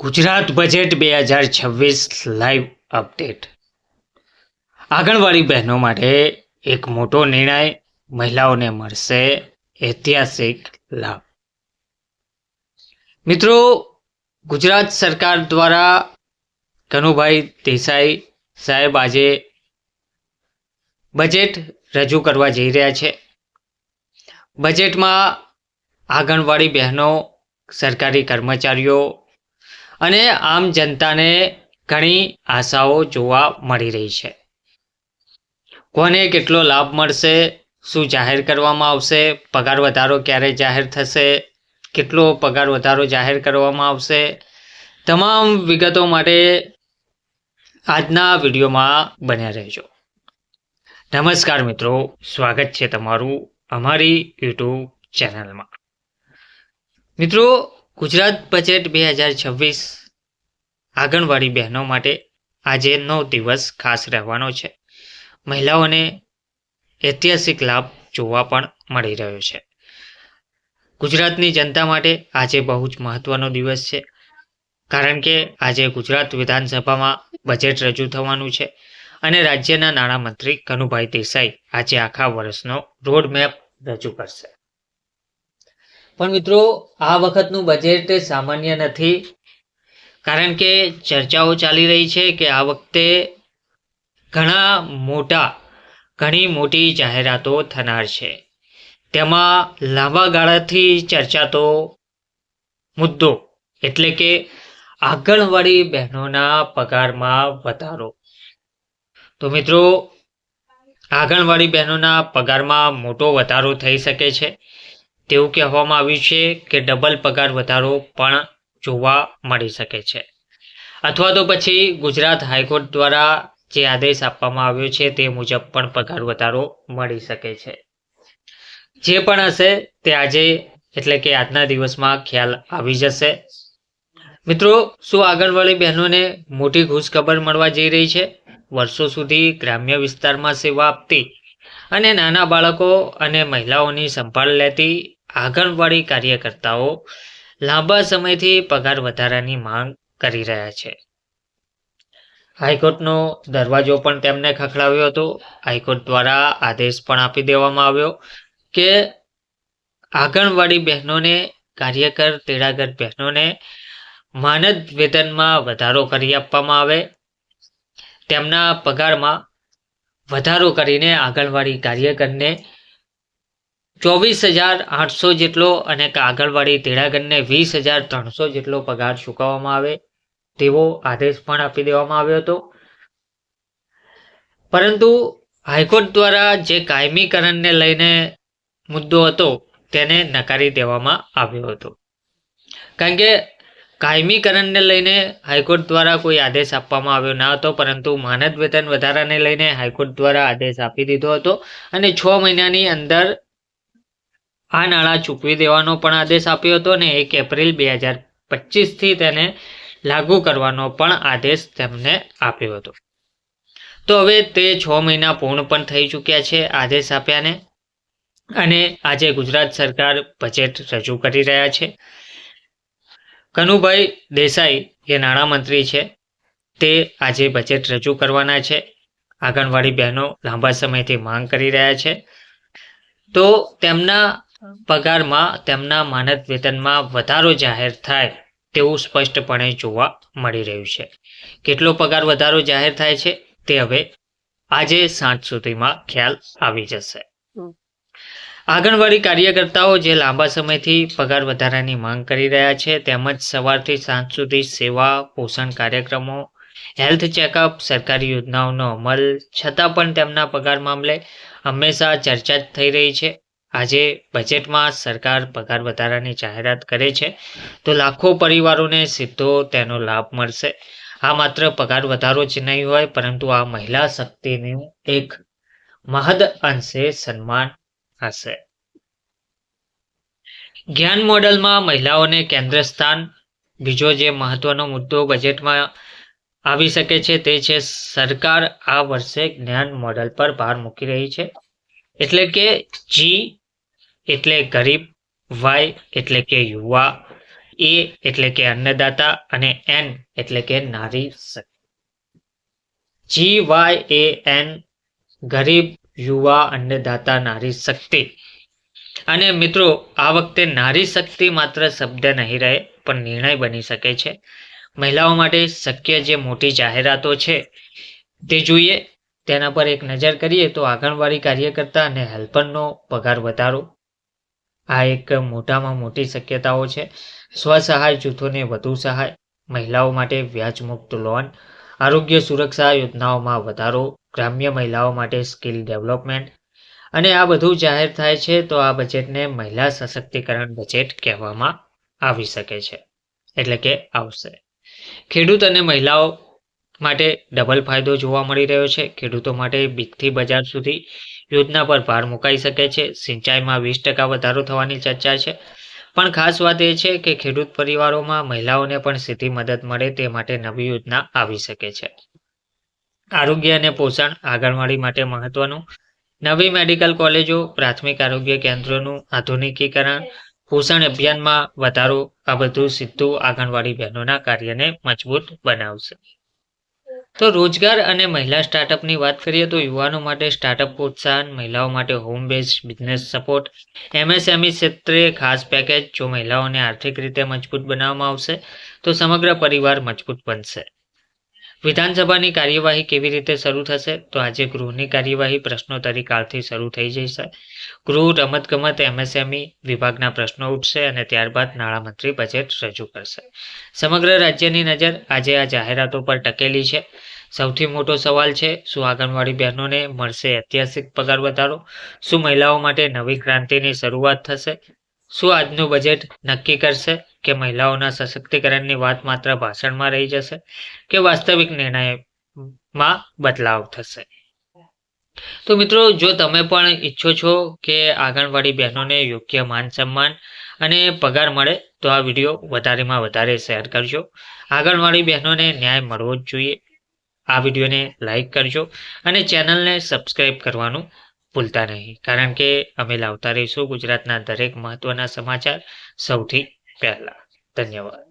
Gujarat budget બે હજાર છવ્વીસ લાઈવ અપડેટ આંગણવાડી બહેનો માટે એક મોટો નિર્ણય મહિલાઓને મળશે ઐતિહાસિક લાભ. મિત્રો, ગુજરાત સરકાર દ્વારા કનુભાઈ દેસાઈ સાહેબ આજે બજેટ રજૂ કરવા જઈ રહ્યા છે. બજેટમાં આંગણવાડી બહેનો, સરકારી કર્મચારીઓ અને આમ જનતાને ઘણી આશાઓ જોવા મળી રહી છે. કોને કેટલો લાભ મળશે, શું જાહેર કરવામાં આવશે, પગાર વધારો ક્યારે જાહેર થશે, કેટલો પગાર વધારો જાહેર કરવામાં આવશે, તમામ વિગતો માટે આજના વિડીયોમાં બન્યા રહેજો. નમસ્કાર મિત્રો, સ્વાગત છે તમારું અમારી યુટ્યુબ ચેનલમાં. મિત્રો, ગુજરાત બજેટ બે હજાર છવ્વીસ આંગણવાડી બહેનો માટે આજે નવ દિવસ ખાસ રહેવાનો છે. મહિલાઓને ઐતિહાસિક લાભ જોવા પણ મળી રહ્યો છે. ગુજરાતની જનતા માટે આજે બહુ જ મહત્વનો દિવસ છે. કારણ કે આજે ગુજરાત વિધાનસભામાં બજેટ રજૂ થવાનું છે અને રાજ્યના નાણામંત્રી કનુભાઈ દેસાઈ આજે આખા વર્ષનો રોડ મેપ રજૂ કરશે. પણ મિત્રો, આ વખતનું બજેટ સામાન્ય નથી. કારણ કે ચર્ચાઓ ચાલી રહી છે કે આ વખતે ઘણા મોટા, ઘણી મોટી જાહેરાતો થનાર છે. તેમાં લાંબા ગાળાથી ચર્ચાતો મુદ્દો એટલે કે આંગણવાડી બહેનોના પગારમાં વધારો. તો મિત્રો, આંગણવાડી બહેનોના પગારમાં મોટો વધારો થઈ શકે છે. તેવું કહેવામાં આવ્યું છે કે ડબલ પગાર વધારો પણ જોવા મળી શકે છે. અથવા તો પછી ગુજરાત હાઈકોર્ટ દ્વારા જે આદેશ આપવામાં આવ્યો છે તે મુજબ પણ પગાર વધારો મળી શકે છે. જે પણ હશે તે આજે એટલે કે આજના દિવસમાં ખ્યાલ આવી જશે. મિત્રો, શું આગળવાળી બહેનોને મોટી ખુશખબર મળવા જઈ રહી છે? વર્ષો સુધી ગ્રામ્ય વિસ્તારમાં સેવા આપતી અને નાના બાળકો અને મહિલાઓની સંભાળ લેતી આંગણવાડી કાર્યકર્તાઓ લાંબા સમયથી પગાર વધારાની માંગ કરી રહ્યા છે. હાઈકોર્ટનો દરવાજો પણ તેમને ખખડાવ્યો હતો. હાઈકોર્ટ દ્વારા આદેશ પણ આપી દેવામાં આવ્યો કે આંગણવાડી બહેનોને, કાર્યકર તેડાગર બહેનોને માનદ વેતનમાં વધારો કરી આપવામાં આવે. તેમના પગારમાં વધારો કરીને આંગણવાડી કાર્યકરને ચોવીસ હજાર આઠસો જેટલો અને કાગળવાળી તેડાગરને વીસ હજાર ત્રણસો જેટલો પગાર ચૂકવવામાં આવે તેવો આદેશ પણ આપી દેવામાં આવ્યો હતો. પરંતુ હાઈકોર્ટ દ્વારા જે કાયમીકરણને લઈને મુદ્દો હતો તેને નકારી દેવામાં આવ્યો હતો. કારણ કે કાયમીકરણને લઈને હાઈકોર્ટ દ્વારા કોઈ આદેશ આપવામાં આવ્યો ન હતો, પરંતુ માનદ વેતન વધારાને લઈને હાઈકોર્ટ દ્વારા આદેશ આપી દીધો હતો અને છ મહિનાની અંદર આ નાણાં ચૂકવી દેવાનો પણ આદેશ આપ્યો હતો અને એક એપ્રિલ બે હજાર પચીસથી તેને લાગુ કરવાનો પણ આદેશ તેમને આપ્યો હતો. તો હવે તે છ મહિના પૂર્ણ પણ થઈ ચૂક્યા છે આદેશ આપ્યાને અને આજે ગુજરાત સરકાર બજેટ રજૂ કરી રહ્યા છે. કનુભાઈ દેસાઈ જે નાણામંત્રી છે. તે આજે બજેટ રજૂ કરવાના છે. આંગણવાડી બહેનો લાંબા સમયથી માંગ કરી રહ્યા છે. તો તેમના પગારમાં તેમના માનદ વેતનમાં વધારો જાહેર થાય તેવું સ્પષ્ટપણે જોવા મળી રહ્યું છે. કેટલો પગાર વધારો જાહેર થાય છે તે હવે આજે સાંજ સુધીમાં ખ્યાલ આવી જશે. આંગણવાડી કાર્યકર્તાઓ જે લાંબા સમયથી પગાર વધારાની માંગ કરી રહ્યા છે તેમજ સવારથી સાંજ સુધી સેવા પોષણ કાર્યક્રમો હેલ્થ ચેકઅપ સરકારી યોજનાઓનો અમલ છતાં પણ તેમના પગાર મામલે હંમેશા ચર્ચા જ થઈ રહી છે. આજે બજેટમાં સરકાર પગાર વધારાની જાહેરાત કરે છે, તો લાખો પરિવારોને સીધો તેનો લાભ મળશે. આ માત્ર પગાર વધારો જ નહીં હોય, પરંતુ આ મહિલા શક્તિનું એક મહદ અંશે સન્માન હશે. જ્ઞાન મોડલમાં મહિલાઓને કેન્દ્ર સ્થાન. બીજો જે મહત્વનો મુદ્દો બજેટમાં આવી શકે છે તે છે, સરકાર આ વર્ષે જ્ઞાન મોડલ પર ભાર મૂકી રહી છે. એટલે કે જી એટલે ગરીબ, વાય એટલે કે યુવા, એ એટલે કે અન્નદાતા અને એન એટલે કે નારી શક્તિ. જી, વાય, એ, એન, ગરીબ, યુવા, અન્નદાતા, નારી શક્તિ. અને મિત્રો, આ વખતે નારી શક્તિ માત્ર શબ્દ નહીં રહે, પણ નિર્ણય બની શકે છે. મહિલાઓ માટે શક્ય જે મોટી જાહેરાતો છે, તે જોઈએ. તેના પર એક નજર કરીએ તો આંગણવાડી કાર્યકર્તા અને હેલ્પરનો પગાર વધારો. આ એક મોટામાં મોટી શક્યતાઓ છે. સ્વસહાય જૂથોને વધુ સહાય, મહિલાઓ માટે વ્યાજમુક્ત લોન, આરોગ્ય સુરક્ષા યોજનાઓમાં વધારો, ગ્રામ્ય મહિલાઓ માટે સ્કિલ ડેવલપમેન્ટ. અને આ બધું જાહેર થાય છે તો આ બજેટને મહિલા સશક્તિકરણ બજેટ કહેવામાં આવી શકે છે. એટલે કે આવશે. ખેડૂત અને મહિલાઓ માટે ડબલ ફાયદો જોવા મળી રહ્યો છે. ખેડૂતો માટે બીકથી બજાર સુધી યોજના પર ભાર મુકાઈ શકે છે. સિંચાઈમાં વીસ ટકા વધારો થવાની ચર્ચા છે. પણ ખાસ વાત એ છે કે ખેડૂત પરિવારોમાં મહિલાઓને પણ સીધી મદદ મળે તે માટે નવી યોજના આવી શકે છે. આરોગ્ય અને પોષણ આંગણવાડી માટે મહત્વનું. નવી મેડિકલ કોલેજો, પ્રાથમિક આરોગ્ય કેન્દ્રોનું આધુનિકીકરણ, પોષણ અભિયાનમાં વધારો, આ બધું સીધું આંગણવાડી બહેનોના કાર્યને મજબૂત બનાવશે. તો રોજગાર અને મહિલા સ્ટાર્ટઅપની વાત કરીએ તો યુવાનો માટે સ્ટાર્ટઅપ પ્રોત્સાહન, મહિલાઓ માટે home base business support MSME ક્ષેત્રે ખાસ પેકેજ જો મહિલાઓને આર્થિક રીતે મજબૂત બનાવવામાં આવશે, તો સમગ્ર પરિવાર મજબૂત બનશે. વિધાનસભાની કાર્યવાહી કેવી રીતે શરૂ થશે? તો આજે ગૃહની કાર્યવાહી પ્રશ્નોત્તરી કાળથી શરૂ થઈ જશે ગૃહ રમતગમત, એમએસએમઈ વિભાગના પ્રશ્નો ઉઠશે અને ત્યારબાદ નાણામંત્રી બજેટ રજૂ કરશે. સમગ્ર રાજ્યની નજર આજે આ જાહેરાતો પર ટકેલી છે. સૌથી મોટો સવાલ છે, શું આંગણવાડી બહેનોને મળશે ઐતિહાસિક પગાર વધારો? શું મહિલાઓ માટે નવી ક્રાંતિની શરૂઆત થશે? શું આજનું બજેટ નક્કી કરશે? કે મહિલાઓના સશક્તિકરણની વાત માત્ર ભાષણમાં રહી જશે? કે વાસ્તવિક નિર્ણયમાં બદલાવ થશે? તો મિત્રો, જો તમે પણ ઈચ્છો છો કે આંગણવાડી બહેનોને યોગ્ય માન સન્માન અને પગાર મળે, તો આ વીડિયો વધારેમાં વધારે શેર કરજો. આંગણવાડી બહેનોને ન્યાય મળવો જ જોઈએ. આ વિડીયોને લાઈક કરજો અને ચેનલને સબસ્ક્રાઈબ કરવાનું ભૂલતા નહીં. કારણ કે અમે લાવતા રહીશું ગુજરાતના દરેક મહત્વના સમાચાર સૌથી પહેલા. ધન્યવાદ.